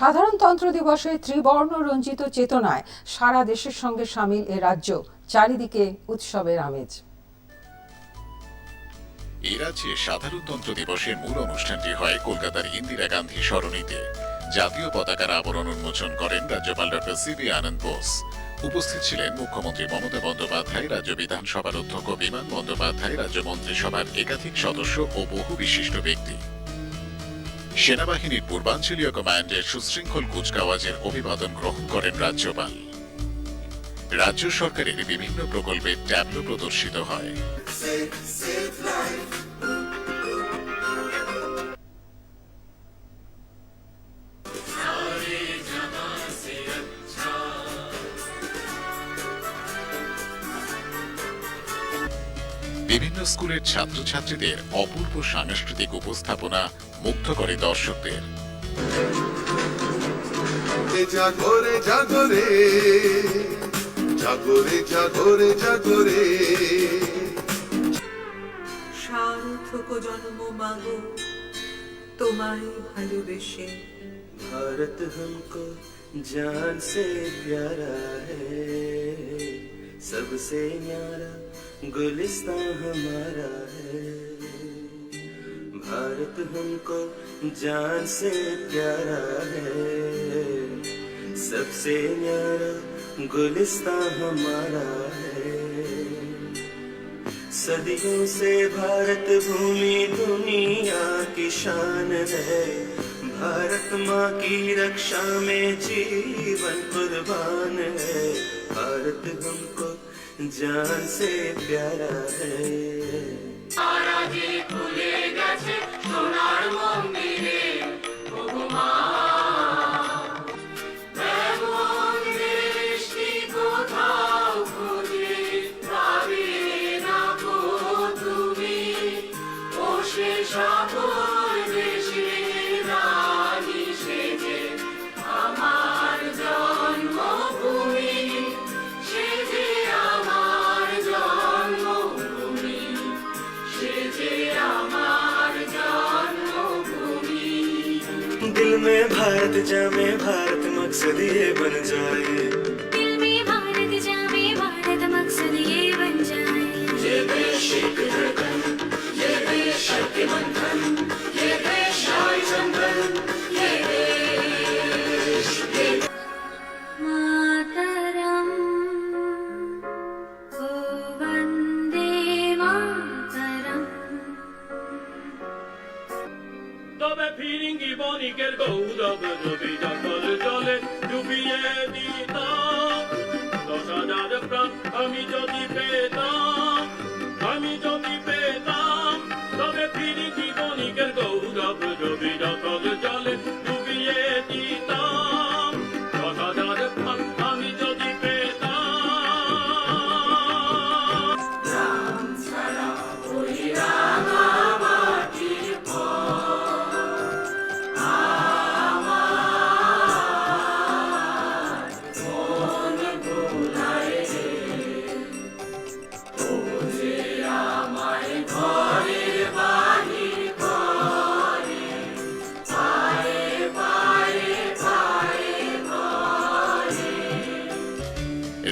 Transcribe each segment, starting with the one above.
সাধারণতন্ত্র দিবসে ত্রিবর্ণ রঞ্জিত চেতনায় সারা দেশের সঙ্গে সামিল এ রাজ্য। চারিদিকে উৎসবের আমেজ। এ রাজ্যে সাধারণতন্ত্র দিবসের মূল অনুষ্ঠানটি হয় কলকাতার ইন্দিরা গান্ধী সরণিতে। জাতীয় পতাকার আবরণ উন্মোচন করেন রাজ্যপাল ডক্টর সিবি আনন্দ বোস। উপস্থিত ছিলেন মুখ্যমন্ত্রী মমতা বন্দ্যোপাধ্যায়, রাজ্য বিধানসভার অধ্যক্ষ বিমান বন্দ্যোপাধ্যায়, রাজ্য মন্ত্রিসভার একাধিক সদস্য ও বহু বিশিষ্ট ব্যক্তি। সেনাবাহিনীর পূর্বাঞ্চলীয় কমান্ডের সুশৃঙ্খল কুচকাওয়াজের অভিবাদন গ্রহণ করেন রাজ্যপাল। রাজ্য সরকারের বিভিন্ন প্রকল্পের ট্যাবলো প্রদর্শিত হয়। বিভিন্ন স্কুলের ছাত্রছাত্রীদের অপূর্ব সাংস্কৃতিক উপস্থাপনা মুগ্ধ করে দর্শকদের এ জাগরে জাগরে জাগরে জাগরে জাগরে সার্থক জন্ম মাগো তোমায় ভালোবেসে भारत हमको जान से प्यारा है सबसे न्यारा गुलिस्तान हमारा है भारत हमको जान से प्यारा है। सबसे न्यारा गुलिस्तान हमारा है। सदियों से भारत भूमि दुनिया की शान है। भारत माँ की रक्षा में जीवन कुर्बान है। भारत हमको जान से प्यारा है। সারা যে খুলে গেছে সোনার মন্দিরে। भारत जामे भारत मकसद ये बन जाए। বণিকের গৌরব রবি যখন চলে ডুবিয়ে দিতাম দশ হাজার প্রাণ আমি যদি পেতাম।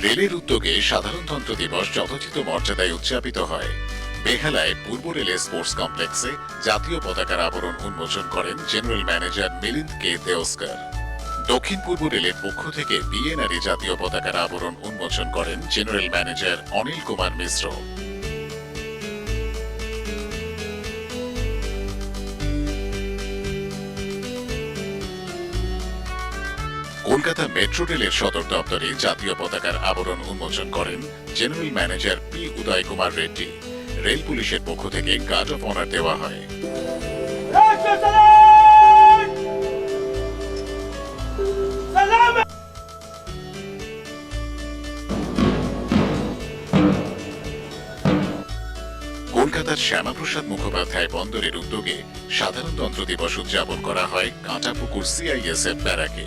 রেলের উদ্যোগে সাধারণতন্ত্র দিবস যথোচিত মর্যাদায় উদযাপিত হয়। বেহালায় পূর্ব রেলের স্পোর্টস কমপ্লেক্সে জাতীয় পতাকার আবরণ উন্মোচন করেন general manager Milind K Deoskar. দক্ষিণ পূর্ব রেলের পক্ষ থেকে বিএনআরে জাতীয় পতাকার আবরণ উন্মোচন করেন general manager Anil Kumar Mishra. Kolkata metro রেলের সদর দপ্তরে জাতীয় পতাকার আবরণ উন্মোচন করেন general manager P Uday Kumar Reddy. Rail পুলিশের পক্ষ থেকে গার্ড অফ অনার দেওয়া হয়। কলকাতার শ্যামাপ্রসাদ মুখোপাধ্যায় বন্দরের উদ্যোগে সাধারণতন্ত্র দিবস উদযাপন করা হয় কাঁটাপুকুর সিআইএসএফ ব্যারাকে।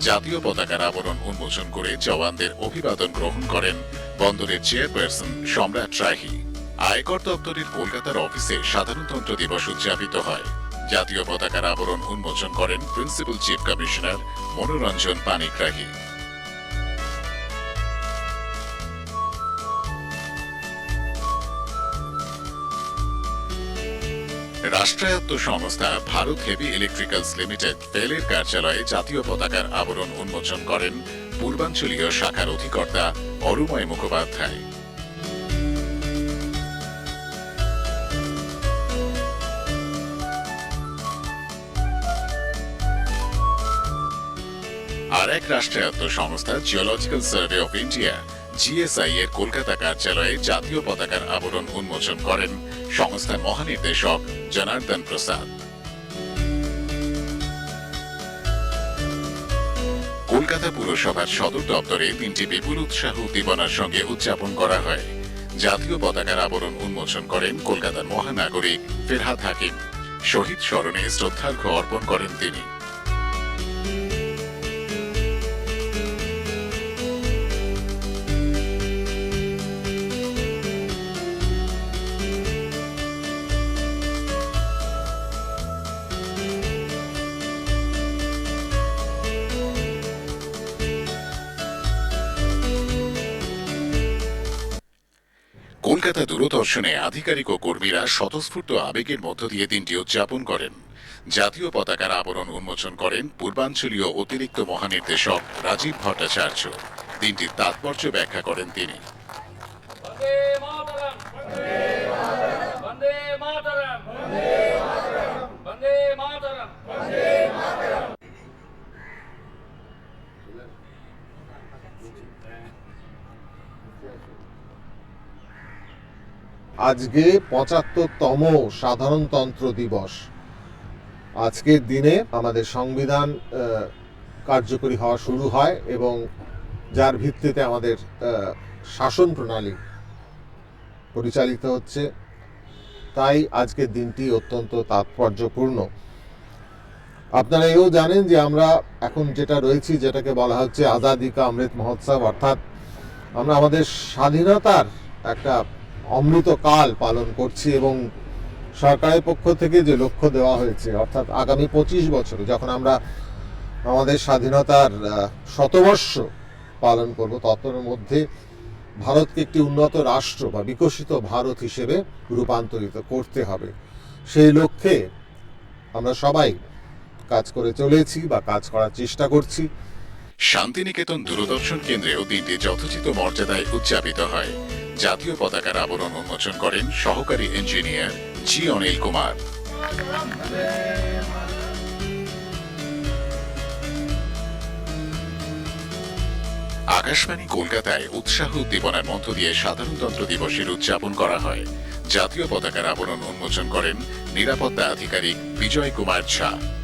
জাতীয় পতাকার আবরণ উন্মোচন করে জওয়ানদের অভিবাদন গ্রহণ করেন বন্দরের চেয়ারপারসন সম্রাট রাহি আয়কর দপ্তরের কলকাতার অফিসে সাধারণতন্ত্র দিবস উদযাপিত হয়। জাতীয় পতাকার আবরণ উন্মোচন করেন principal chief commissioner Manoranjan Panigrahi. রাষ্ট্রায়ত্ত সংস্থা ভারত হেভি ইলেকট্রিক্যালস লিমিটেড ফেলের কার্যালয়ে জাতীয় পতাকার আবরণ উন্মোচন করেন পূর্বাঞ্চলীয় শাখার অধিকর্তা অরুময় মুখোপাধ্যায়। আর এক রাষ্ট্রায়ত্ত সংস্থা Geological Survey of India GSI এর কলকাতা কার্যালয়ে জাতীয় পতাকার আবরণ উন্মোচন করেন সংস্থার মহানির্দেশক জনার্দন প্রসাদ। কলকাতা পুরসভার সদর দপ্তরে তিনটি বিপুল উৎসাহ উদ্দীপনার সঙ্গে উদযাপন করা হয়। জাতীয় পতাকার আবরণ উন্মোচন করেন কলকাতার মহানাগরিক ফেরহাদ হাকিম। শহীদ স্মরণে শ্রদ্ধার্ঘ্য অর্পণ করেন তিনি। কলকাতা দূরদর্শনে আধিকারিক ও কর্মীরা স্বতঃস্ফূর্ত আবেগের মধ্য দিয়ে দিনটি উদযাপন করেন। জাতীয় পতাকার আবরণ উন্মোচন করেন পূর্বাঞ্চলীয় অতিরিক্ত মহানির্দেশক রাজীব ভট্টাচার্য। দিনটির তাৎপর্য ব্যাখ্যা করেন তিনি। বন্দে মাতরম বন্দে মাতরম, বন্দে মাতরম আজকে পঁচাত্তরতম সাধারণতন্ত্র দিবস। আজকের দিনে আমাদের সংবিধান কার্যকরী হওয়া শুরু হয় এবং যার ভিত্তিতে আমাদের শাসন প্রণালী পরিচালিত হচ্ছে। তাই আজকের দিনটি অত্যন্ত তাৎপর্যপূর্ণ। আপনারা এও জানেন যে আমরা এখন যেটা রয়েছি, যেটাকে বলা হচ্ছে আজাদি কা অমৃত মহোৎসব, অর্থাৎ আমরা আমাদের স্বাধীনতার একটা অমৃতকাল পালন করছি এবং সরকারের পক্ষ থেকে যে লক্ষ্য দেওয়া হয়েছে, অর্থাৎ আগামী পঁচিশ বছরে যখন আমরা আমাদের স্বাধীনতার শতবর্ষ পালন করব, ততর মধ্যে ভারতকে একটি উন্নত রাষ্ট্র বা বিকশিত ভারত হিসেবে রূপান্তরিত করতে হবে। সেই লক্ষ্যে আমরা সবাই কাজ করে চলেছি বা কাজ করার চেষ্টা করছি। শান্তিনিকেতন দূরদর্শন কেন্দ্রেও দিনটি যথোচিত মর্যাদায় উদযাপিত হয়। জাতীয় পতাকার আবরণ উন্মোচন করেন সহকারী ইঞ্জিনিয়ার জি অনিল কুমার। আকাশবাণী কলকাতায় উৎসাহ উদ্দীপনার মধ্য দিয়ে সাধারণতন্ত্র দিবসের উদযাপন করা হয়। জাতীয় পতাকার আবরণ উন্মোচন করেন নিরাপত্তা আধিকারিক বিজয় কুমার ঝা।